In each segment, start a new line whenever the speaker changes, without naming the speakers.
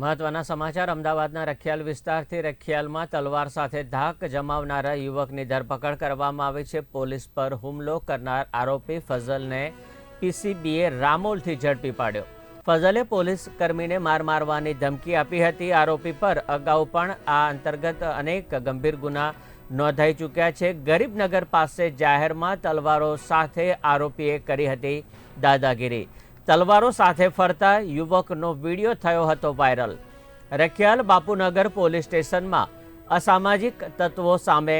મહત્વના સમાચાર અમદાવાદના રખિયાલ વિસ્તારથી રખિયાલમાં તલવાર સાથે ધાક જમાવનારા યુવકની ધરપકડ કરવામાં આવી છે. પોલીસ પર હુમલો કરનાર આરોપી ફઝલને પીસીબીએ રામોલથી ઝડપી પાડ્યો. ફઝલે પોલીસ કર્મીને માર મારવાની ધમકી આપી હતી. આરોપી પર અગાઉ પણ આ અંતર્ગત અનેક ગંભીર ગુના નોંધાઈ ચૂક્યા છે. ગરીબનગર પાસે જાહેરમાં તલવારો સાથે આરોપીએ કરી હતી દાદાગીરી. તલવારો સાથે ફરતા યુવકનો વીડિયો થયો હતો વાયરલ. રખિયાલ બાપુનગર પોલીસ સ્ટેશનમાં અસામાજિક તત્વો સામે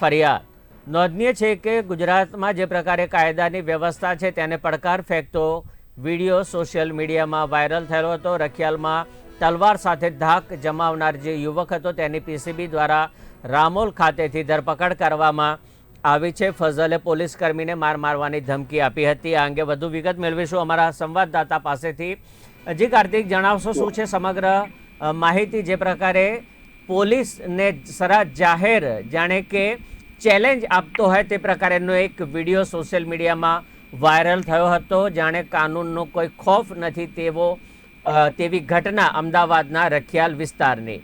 ફરિયાદ. નોંધનીય છે કે ગુજરાતમાં જે પ્રકારે કાયદાની વ્યવસ્થા છે તેને પડકાર ફેંકતો વીડિયો સોશિયલ મીડિયામાં વાયરલ થયેલો હતો. રખિયાલમાં તલવાર સાથે ધાક જમાવનાર જે યુવક હતો તેની પીસીબી દ્વારા રામોલ ખાતેથી ધરપકડ કરવામાં આવી છે. ફઝલે પોલીસ કર્મીને માર મારવાની ધમકી આપી હતી. આ અંગે વધુ વિગત મેળવીશું અમારા સંવાદદાતા પાસેથી. જી, કાર્તિક, જણાવશો શું છે સમગ્ર માહિતી જે પ્રકારે પોલીસને સરા જાહેર જાણે કે ચેલેન્જ આપતો હોય તે પ્રકારેનો એક વીડિયો સોશિયલ મીડિયામાં વાયરલ થયો હતો. જાણે કાનૂનનો કોઈ ખોફ નથી તેવો તેવી ઘટના અમદાવાદના રખિયાલ વિસ્તારની.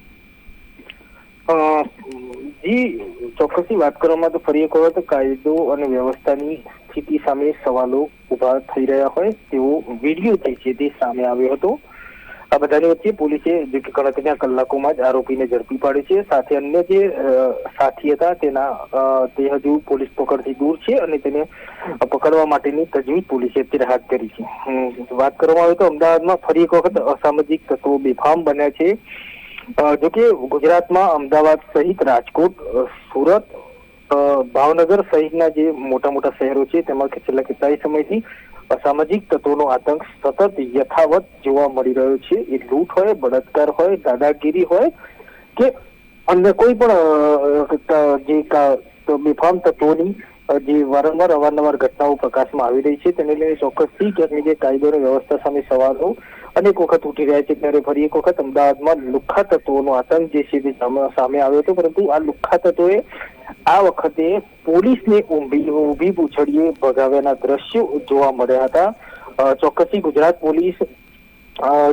જી, ચોક્કસથી વાત કરવામાં તો ફરી એક વખત કાયદો અને વ્યવસ્થાની સ્થિતિ સામે સવાલો ઊભા થઈ રહ્યા હોય તેવો વીડિયો જે છે તે સામે આવ્યો હતો. આ બધાની વચ્ચે પોલીસે જે ગણતરીના કલાકોમાં જ આરોપીને ઝડપી પાડ્યો છે. સાથે અન્ય જે સાથી હતા તેના તે હજુ પોલીસ પકડથી દૂર છે અને તેને પકડવા માટેની તજવીજ પોલીસે અત્યારે હાથ ધરી છે. વાત કરવામાં આવે તો અમદાવાદમાં ફરી એક વખત અસામાજિક તત્વો બેફામ બન્યા છે. અ, જો કે ગુજરાતમાં અમદાવાદ સહિત રાજકોટ સુરત ભાવનગર સહિતના જે મોટા મોટા શહેરો છે તેમાં છેલ્લા કેટલાય સમયથી અસામાજિક તત્વોનો આતંક સતત યથાવત જોવા મળી રહ્યો છે. એ લૂંટ હોય બળાત્કાર હોય દાદાગીરી હોય કે અન્ય કોઈ પણ જે બેફામ તત્વોની જે વારંવાર અવારનવાર ઘટનાઓ પ્રકાશમાં આવી રહી છે તેને લઈને ચોક્કસથી ક્યાંક જે કાયદો અને વ્યવસ્થા સામે સવાલો અનેક વખત ઉઠી રહ્યા છે ત્યારે ફરી એક વખત અમદાવાદમાં લુખ્ખા તત્વોનો આતંક જે છે તે સામે આવ્યો હતો. પરંતુ આ લુખ્ખા તત્વોએ આ વખતે પોલીસને ઊંભી ઊભી પૂછડીએ ભગાવ્યાના દ્રશ્યો જોવા મળ્યા હતા. ચોક્કસથી ગુજરાત પોલીસ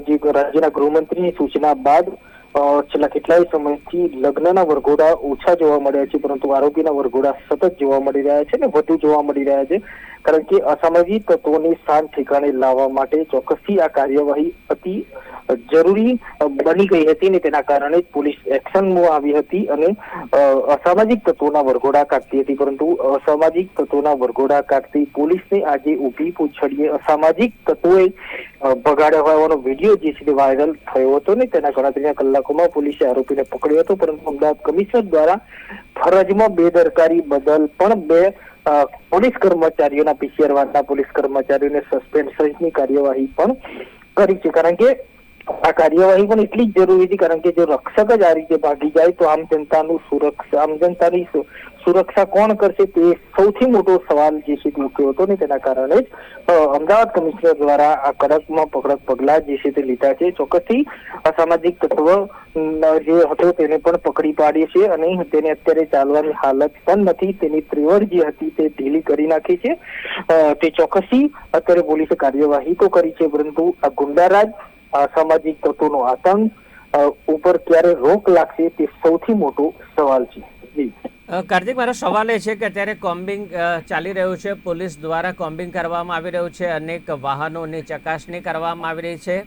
જે રાજ્યના ગૃહમંત્રીની સૂચના બાદ છેલ્લા કેટલાય સમયથી લગ્નના વરઘોડા ઓછા જોવા મળ્યા છે, પરંતુ આરોપીના વરઘોડા સતત જોવા મળી રહ્યા છે અને વધુ જોવા મળી રહ્યા છે. કારણ કે અસામાજિક તત્વોને સ્થાન ઠેકાણે લાવવા માટે ચોક્કસથી આ કાર્યવાહી અતિ જરૂરી બની ગઈ હતી અને તેના કારણે જ પોલીસ એક્શનમાં આવી હતી અને અસામાજિક તત્વોના વરઘોડા કાઢતી હતી. પરંતુ અસામાજિક તત્વોના વરઘોડા કાઢતી પોલીસને આજે ઊભી પૂછડીએ અસામાજિક તત્વોએ ભગાડ્યા વીડિયો જે છે વાયરલ થયો હતો ને તેના ગણતરીના કલાકોમાં પોલીસે આરોપીને પકડ્યો હતો, પરંતુ અમદાવાદ કમિશનર દ્વારા ફરજમાં બેદરકારી બદલ પણ બે પોલીસ કર્મચારીઓના પીસીઆર વાળા પોલીસ કર્મચારીઓને સસ્પેન્ડ સહિતની કાર્યવાહી પણ કરી છે. કારણ કે આ કાર્યવાહી પણ એટલી જ જરૂરી હતી, કારણ કે જો રક્ષક જ આ રીતે ભાગી જાય તો આમ જનતાનું સુરક્ષા, આમ જનતાની સુરક્ષા કોણ કરશે તે સૌથી મોટો સવાલ જે છે તે હતો ને તેના કારણે જ અમદાવાદ કમિશનર દ્વારા આ કડકમાં પકડક પગલાં જે છે તે લીધા છે. ચોક્કસથી અસામાજિક તત્વ જે હતો તેને પણ પકડી પાડી છે અને તેને અત્યારે ચાલવાની હાલત પણ નથી. તેની ત્રિવડ જે હતી તે ઢીલી કરી નાખી છે. તે ચોક્કસથી અત્યારે પોલીસે કાર્યવાહી તો કરી છે, પરંતુ આ ગુંડારાજ, અસામાજિક તત્વોનો આતંક ઉપર ક્યારે રોક લાગશે તે સૌથી મોટો સવાલ છે. જી.
કાર્તિક, મારો સવાલ એ છે કે અત્યારે કોમ્બિંગ ચાલી રહ્યું છે. પોલીસ દ્વારા કોમ્બિંગ કરવામાં આવી રહ્યું છે. અનેક વાહનોની ચકાસણી કરવામાં આવી રહી છે.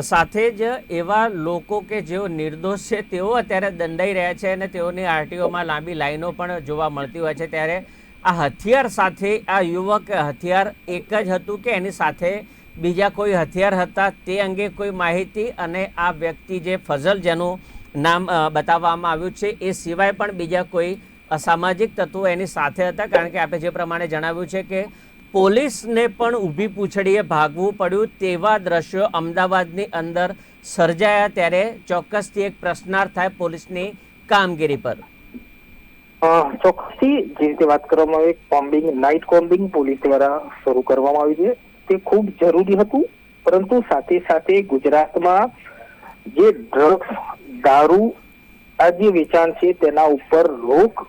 સાથે જ એવા લોકો કે જેઓ નિર્દોષ છે, તેઓ અત્યારે દંડાઈ રહ્યા છે અને તેઓની આરટીઓમાં લાંબી લાઈનો પણ જોવા મળતી હોય છે. ત્યારે આ હથિયાર સાથે, આ યુવક હથિયાર એક જ હતું કે એની સાથે બીજા કોઈ હથિયાર હતા? તે અંગે કોઈ માહિતી અને આ વ્યક્તિ જે ફઝલ જેનું નામ બતાવવામાં આવ્યું છે, એ સિવાય પણ બીજા કોઈ અસામાજિક તત્વો એની સાથે હતા, કારણ કે આપણે જે પ્રમાણે જણાવ્યું છે કે પોલીસને પણ ઊભી પૂછડીએ ભાગવું પડ્યું તેવા દ્રશ્યો અમદાવાદની અંદર સર્જાયા ત્યારે ચોક્કસથી એક પ્રશ્નાર્થ થાય પોલીસની કામગીરી પર.
ચોક્કસથી જે રીતે વાત કરવામાં આવે કોમ્બિંગ નાઇટ કોમ્બિંગ પોલીસ દ્વારા શરૂ કરવામાં આવી છે. તે ખૂબ જરૂરી હતું, પરંતુ સાથે સાથે ગુજરાતમાં જે ડ્રગ્સ દારૂ, આ જે વેચાણ છે તેના ઉપર રોક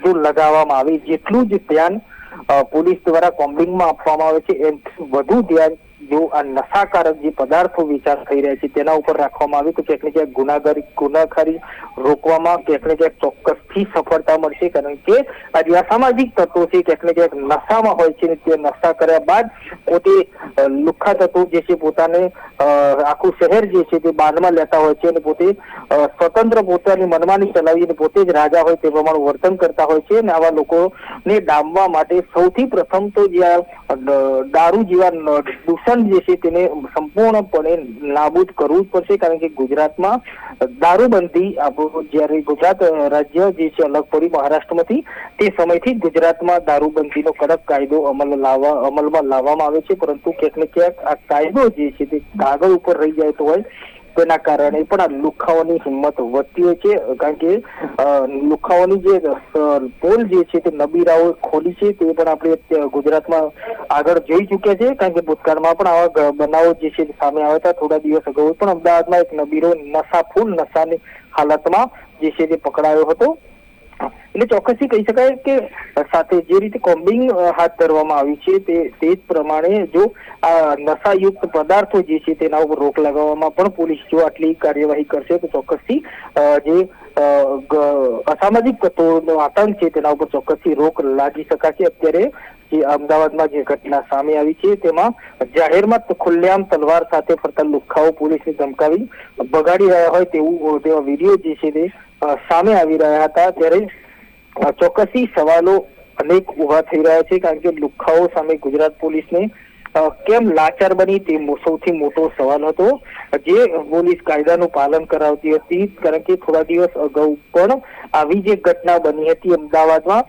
જો લગાવવામાં આવે. જેટલું જ ધ્યાન પોલીસ દ્વારા કોમ્બિંગમાં આપવામાં આવે છે, એમ વધુ ધ્યાન જો આ નશાકારક જે પદાર્થો વિચાર થઈ રહ્યા છે, તેના ઉપર રાખવામાં આવે તો ક્યાંક ને ક્યાંક ગુનાગારી, ગુનાખારી રોકવામાં ક્યાંક ને ક્યાંક ચોક્કસથી સફળતા મળશે. કારણ કે આ જે અસામાજિક તત્વો છે, ક્યાંક ને ક્યાંક નશામાં હોય છે તે નશા કર્યા બાદ પોતે લુખ્ખા તત્વો જે છે પોતાને આખું શહેર જે છે તે બાંધમાં લેતા હોય છે અને પોતે સ્વતંત્ર પોતાની મનમાની ચલાવી અને પોતે જ રાજા હોય તે પ્રમાણે વર્તન કરતા હોય છે અને આવા લોકોને ડામવા માટે સૌથી પ્રથમ તો જે દારૂ જેવા ન- દૂષણ જે છે તેને સંપૂર્ણપણે નાબૂદ કરવું પડશે, કારણ કે ગુજરાતમાં દારૂબંધી જ્યારે ગુજરાત રાજ્ય જે છે અલગ પડી મહારાષ્ટ્રમાંથી, તે સમયથી ગુજરાતમાં દારૂબંધીનો કડક કાયદો અમલ લાવવા, અમલમાં લાવવામાં આવે છે. પરંતુ ક્યાંક ને ક્યાંક આ કાયદો જે છે તે કાગળ ઉપર રહી જાય તો હોય તેના કારણે પણ આ લુખાઓની હિંમત વધતી હોય છે, કારણ કે લુખાઓની જે પોલ જે છે તે નબીરાઓ ખોલી છે, તે પણ આપણે ગુજરાતમાં આગળ જઈ ચૂક્યા છે, કારણ કે ભૂતકાળમાં પણ આવા બનાવો જે છે સામે આવ્યા હતા થોડા દિવસ અગાઉ. પણ અમદાવાદમાં એક નબીરો નશા ફૂલ નશાની હાલતમાં જે છે તે પકડાયો હતો. એટલે ચોક્કસથી કહી શકાય કે સાથે જે રીતે કોમ્બિંગ હાથ ધરવામાં આવી છે તે તે જ પ્રમાણે જો આ નશાયુક્ત પદાર્થો જે છે તેના ઉપર રોક લગાવવામાં પણ પોલીસ જો આટલી કાર્યવાહી કરશે તો ચોક્કસથી જે અસામાજિક તત્વોનો આતંક છે તેના ઉપર ચોક્કસથી રોક લાગી શકાશે. અત્યારે જે અમદાવાદમાં જે ઘટના સામે આવી છે તેમાં જાહેરમાં ખુલ્લેઆમ તલવાર સાથે ફરતા લુખ્ખાઓ પોલીસને ધમકાવી બગાડી રહ્યા હોય તેવું તેવા વીડિયો જે છે તે સામે આવી રહ્યા હતા. ત્યારે ચોક્કસી સવાલો અનેક ઊભા થઈ રહ્યા છે કારણ કે લુખાઓ સામે ગુજરાત પોલીસને કેમ લાચાર બની તે સૌથી મોટો સવાલ હતો. જે પોલીસ કાયદાનું પાલન કરાવતી હતી, કારણ કે થોડા દિવસ અગાઉ પણ આવી જે ઘટના બની હતી અમદાવાદમાં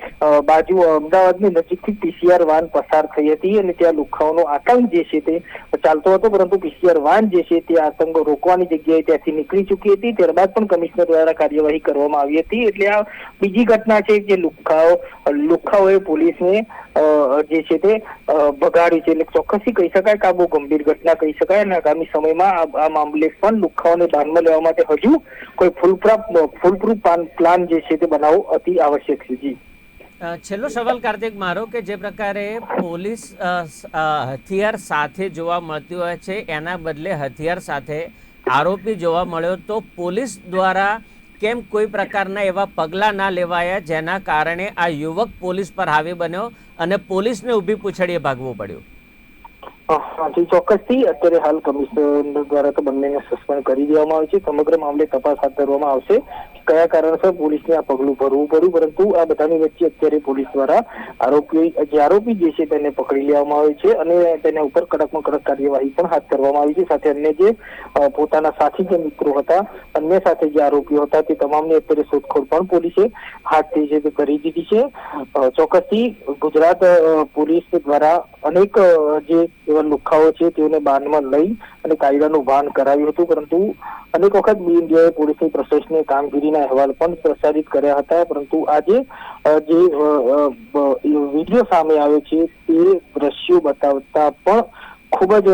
બાજુ અમદાવાદની નજીકથી પીસીઆર વાન પસાર થઈ હતી અને ત્યાં લુખાઓનો આતંક જે છે તે ચાલતો હતો, પરંતુ પીસીઆર વાન જે છે તે આતંક રોકવાની જગ્યાએ ત્યાંથી નીકળી ચૂકી હતી. ત્યારબાદ પણ કમિશનર દ્વારા કાર્યવાહી કરવામાં આવી હતી. એટલે આ બીજી ઘટના છે જે લુખ્ખાઓ લુખ્ખાઓએ પોલીસને જે છે તે બગાડ્યું છે. એટલે ચોક્કસથી કહી શકાય કે આ બહુ ગંભીર ઘટના કહી શકાય અને આગામી સમયમાં આ- મામલે પણ દુખાવાને ધ્યાનમાં લેવા માટે હજુ કોઈ ફૂલપ્રાપ, ફૂલપ્રૂફ પ્લાન જે છે તે બનાવવો અતિ આવશ્યક છે. જી.
છેલ્લો સવાલ કાર્તિક, મારો કે જે પ્રકારે પોલીસ હથિયાર સાથે જોવા મળતી હોય છે, એના બદલે હથિયાર સાથે આરોપી જોવા મળ્યો તો પોલીસ દ્વારા કેમ કોઈ પ્રકારના એવા પગલાં ના લેવાયા જેના કારણે આ યુવક પોલીસ પર હાવી બન્યો અને પોલીસને ઊભી પૂછડીએ ભાગવું પડ્યું?
હા જી ચોક્કસથી અત્યારે હાલ કમિશન દ્વારા તો બંનેને સસ્પેન્ડ કરી દેવામાં આવે છે. સમગ્ર મામલે તપાસ હાથ ધરવામાં આવશે કયા કારણસર પોલીસને આ પગલું ભરવું પડ્યું. પરંતુ આ બધાની વચ્ચે અત્યારે પોલીસ દ્વારા આરોપી જે આરોપી જે છે તેને પકડી લેવામાં આવે છે અને તેના ઉપર કડકમાં કડક કાર્યવાહી પણ હાથ ધરવામાં આવી છે. સાથે અન્ય જે પોતાના સાથી જે મિત્રો હતા, અન્ય સાથે જે આરોપીઓ હતા તે તમામની અત્યારે શોધખોળ પણ પોલીસે હાથ જે છે, કરી દીધી છે. ચોક્કસથી ગુજરાત પોલીસ દ્વારા અનેક જે એવા લુખાઓ છે તેઓને બાનમાં લઈ અને કાયદાનું ભાન કરાવ્યું હતું. પરંતુ અનેક વખત બી ઇન્ડિયાએ પોલીસની પ્રશંસનીય કામગીરીના અહેવાલ પણ પ્રસારિત કર્યા હતા. પરંતુ આજે જે વીડિયો સામે આવે છે તે દ્રશ્યો બતાવતા પણ ખૂબ જ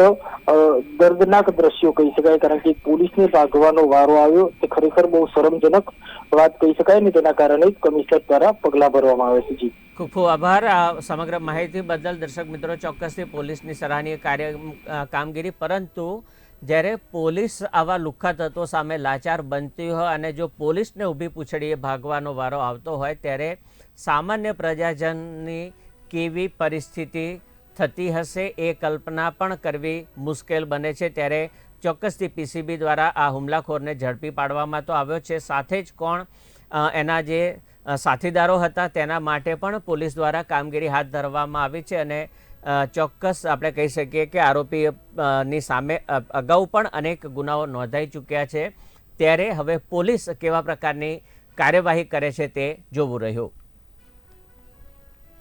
દર્દનાક દ્રશ્યો કહી શકાય કારણ કે પોલીસને ભાગવાનો વારો આવ્યો. તે ખરેખર બહુ શરમજનક વાત કહી શકાય ને તેના કારણે કમિશનર દ્વારા પગલાં ભરવામાં આવે છે. જી.
ખૂબ ખૂબ આભાર. આ સમગ્ર માહિતી બદલ દર્શક મિત્રો ચોક્કસથી પોલીસની સરાહનીય કાર્ય કામગીરી. પરંતુ જ્યારે પોલીસ આવા લુખ્ખા તત્વો સામે લાચાર બનતી હોય અને જો પોલીસને ઊભી પૂછડીએ ભાગવાનો વારો આવતો હોય, ત્યારે સામાન્ય પ્રજાજનની કેવી પરિસ્થિતિ થતી હશે એ કલ્પના પણ કરવી મુશ્કેલ બને છે ત્યારે ચોક્કસથી પીસીબી દ્વારા આ હુમલાખોરને ઝડપી પાડવામાં તો આવ્યો છે. સાથે જ કોણ? એના જે સાથીદારો હતા તેના માટે પણ પોલીસ દ્વારા કામગીરી હાથ ધરવામાં આવી છે અને ચોક્કસ આપણે કહી શકીએ કે આરોપીની સામે અગાઉ પણ અનેક ગુનાઓ નોંધાઈ ચૂક્યા છે. ત્યારે હવે પોલીસ કેવા પ્રકારની કાર્યવાહી કરે છે તે જોવું રહ્યું.